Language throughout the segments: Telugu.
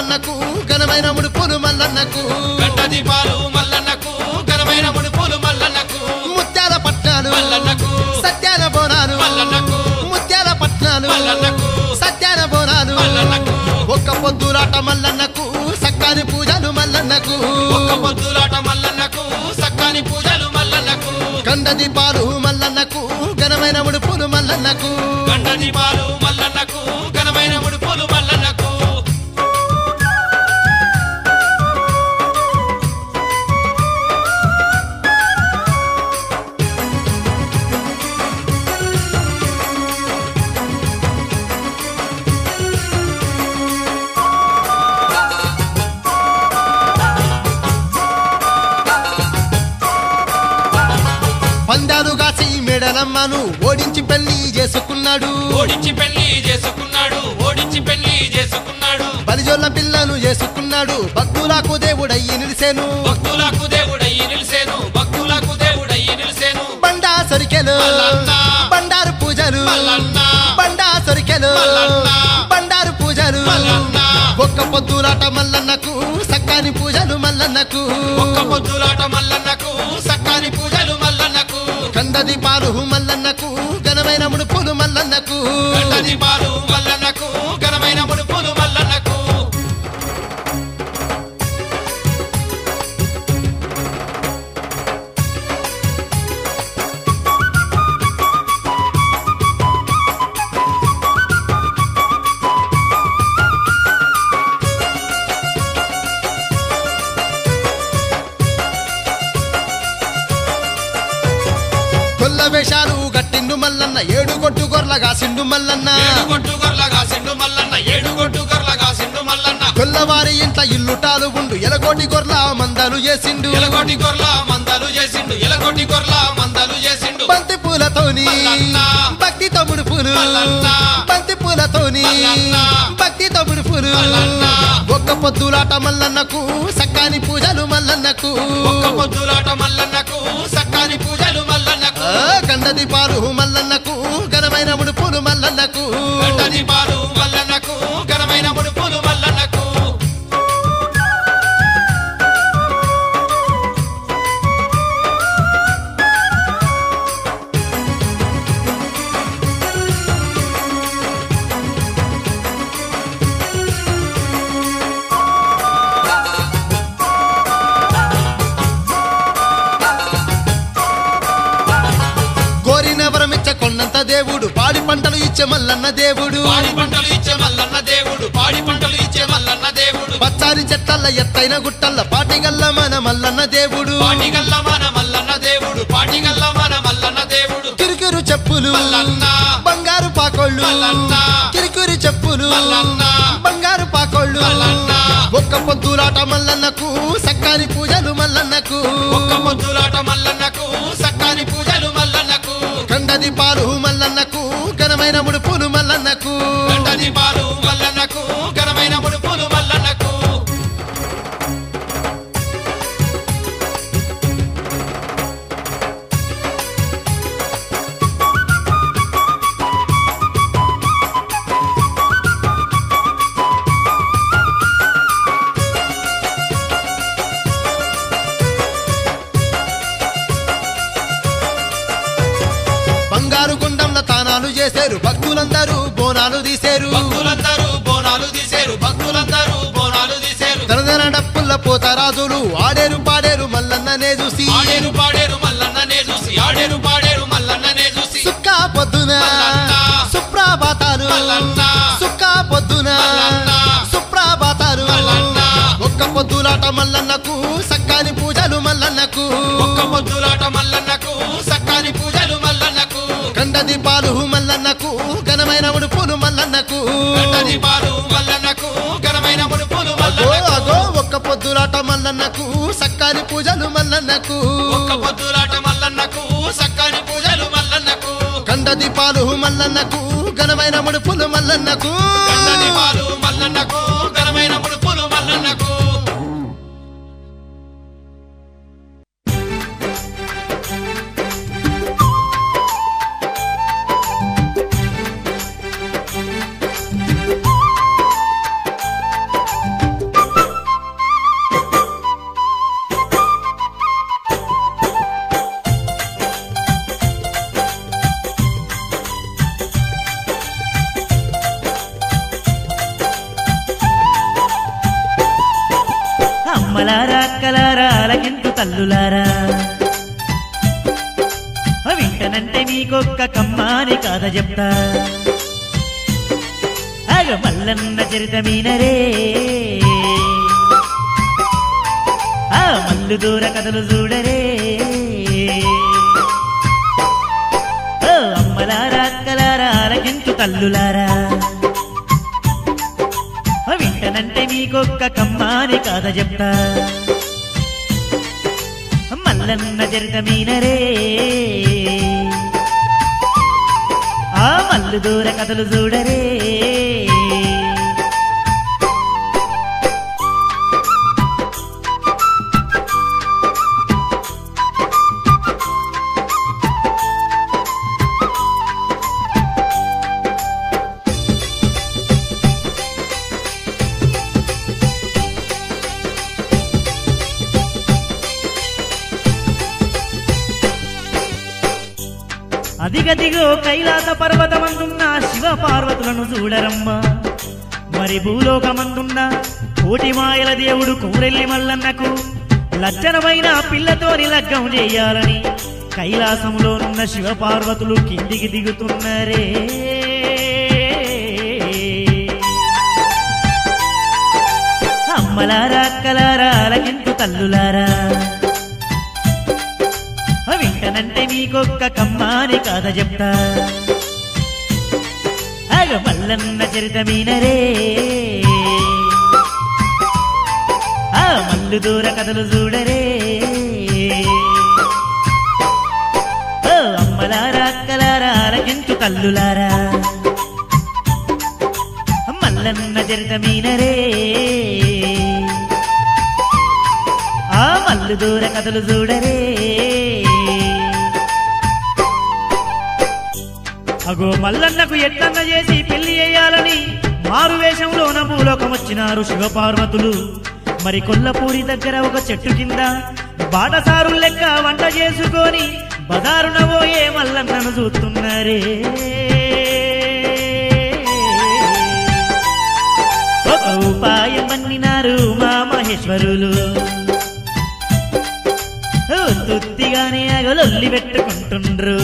మల్లన్నకు ఘనమైన ముడుపులు మల్లన్నకు. గంట దీపాలు మల్లన్నకు ఘనమైన ముడుపులు మల్లన్నకు. ముత్యాల పట్నాలు మల్లన్నకు. సత్యాల బోనాలు. మల్లన్నకు. ముత్యాల పట్నాలు మల్లన్నకు. సత్యాల బోనాలు. మల్లన్నకు. ఒక్క పొద్దులాట మల్లన్నకు సక్కాని పూజలు మల్లన్నకు. ఒక్క పొద్దులాట మల్లన్నకు సక్కాని పూజలు మల్లన్నకు. గండ దీపాలు మల్లన్నకు ఘనమైన ముడుపులు మల్లన్నకు. కాసి మెడలమ్మను ఓడించి పెళ్ళి చేసుకున్నాడు. ఓడించి పెళ్ళి చేసుకున్నాడు ఓడించి పెళ్ళి చేసుకున్నాడు. బలిజోళ్ళ పిల్లను చేసుకున్నాడు. భక్తులకు దేవుడయ్యి నిలిసేను. భక్తులకు దేవుడయ్యి నిలిసేను. భక్తులకు దేవుడయ్యి నిలిసేను. బండా సొరికెలు. బండారు పూజలు. బండా సొరికెలు. బండారు పూజలు. ఒక్క పొద్దులాట మల్లన్నకు సక్కాని పూజలు మల్లన్నకు. ఒక్క పొద్దులాట పాలు మల్లన్నకు ఘనమైన ముడుపులు మల్లన్నకు. మల్లన్న ఏడు కొట్టు గొర్లగా సిండు మల్లన్న కొట్టు గొర్లగా సిండు మల్లన్న ఏడు కొట్టు గొర్లగా సిండు మల్లన్న కొల్లవారి ఇంట ఇల్లుటాలు ఉండు ఎలగోటి గొర్ల మందలు చేసిండు ఎలగొట్టి గొర్ల మందలు చేసిండు ఎలగొట్టి గొర్ల మందలు చేసిండు బంతి పూలతోని మల్లన్న. భక్తి తమ్ముడు పూలు మల్లన్న. బంతి పూలతోని మల్లన్న. భక్తి తమ్ముడు పూలు మల్లన్న. ఒక్క పొద్దులాట మల్లన్నకు సక్కాని పూజలు మల్లన్నకు ఒక్క పొద్దులాట మల్లన్నకు ఆ, గండ మల్లన్నకు దేవుడు పాడి పంటలు ఇచ్చే మల్లన్న దేవుడు పాడి పంటలు ఇచ్చే మల్లన్న దేవుడు పాడి పంటలు ఇచ్చే మల్లన్న దేవుడు పచ్చారి చెట్ల ఎత్తైన గుట్టల్ల పాటిగల్ల మన మల్లన్న దేవుడు పాటిగల్ల మన మల్లన్న దేవుడు పాటిగల్ల మన మల్లన్న దేవుడు కిరికిరు చెప్పులు. బంగారు పాకోళ్ళు. కిరికిరి చెప్పులు. బంగారు పాకోళ్ళు. ఒక్క పొద్దులాట మల్లన్నకు సక్కాని పూజలు మల్లన్నకు భక్తులందరూ బోనాలు తీశారు. భక్తులందరూ బోనాలు భక్తులందరూ బోనాలు తీసేరు తనదన డప్పుల్ల పోతరాజులు ఆడేరు పాడేరు మల్లన్ననే చూసి. ఆడేరు పాడేరు మల్లన్ననే చూసి. ఆడేరు పాడేరు మల్లన్ననే చూసి. సుక్కా పొద్దున. సుప్రభాతాలు. సుక్కా పొద్దున. సుప్రభాతాలు. ఒక్క పొద్దులాట మల్లన్నకు సక్కాని పూజలు మల్లన్నకు. ఒక్క పొద్దులాట మల్లన్నకు సక్కాని పూజలు మల్లన్నకు. కండ దీపాలు మల్లన్నకు ఘనమైన ముడుపులు అగో ఒక్క పొద్దులాట మల్లన్నకు సక్కాని పూజలు మల్లన్నకు. ఒక్క పొద్దులాట మల్లన్నకు సక్కాని పూజలు మల్లన్నకు. కండ దీపాలు మల్లన్నకు ఘనమైన ముడుపులు మల్లన్నకు. మల్లన్నకు తల్లులారా. వింటనంటే మీకొక్క కమ్మాని కాద చెప్తా. అగ మల్లన్న చరిత మీనరే. ఆ మల్లు దూర కథలు చూడరే. ఓ అమ్మలారా అక్కలారా అలగించు తల్లులారా. వింటనంటే మీకొక్క కమ్మాని కాద చెప్తా. మల్లన్న చరిత మీనరే. ఆ మల్లు దూర కథలు చూడరే. అదిగదిగో కైలాస పర్వతమందున్న శివ పార్వతులను చూడరమ్మా. మరి భూలోకమందున్న కోటి మాయల దేవుడు కూరెల్లి మల్లన్నకు లచ్చనమైన పిల్లతోని లగ్గం చేయాలని కైలాసంలోనున్న శివ పార్వతులు కిందికి దిగుతున్నరే. అమ్మలారా అక్కలారా అలగింపు తల్లులారా. వింటనంటే మీకొక్క కమ్మాని కాద చెప్తా. అగ మల్లన్న చరిత మీనరే. ఆ మల్లు దూర కథలు చూడరే. ఓ అమ్మలారా అక్కలారా అరగించు కల్లులారా మల్లన్న చరిత మీనరే. ఆ మల్లు దూర కథలు చూడరే. అగో మల్లన్నకు ఎట్లన్న చేసి పెళ్ళి చేయాలని మారు వేషంలోన భూలోకం వచ్చినారు శివపార్వతులు. మరి కొల్లపూరి దగ్గర ఒక చెట్టు కింద బాటసారు లెక్క వంట చేసుకొని బదారున పోయే మల్లన్నను చూస్తున్నారే. ఒక ఉపాయం పన్నినారు మా మహేశ్వరులు. ఓ తుత్తిగానే అగలొల్లి పెట్టుకుంటుండ్రు.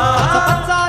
पाचा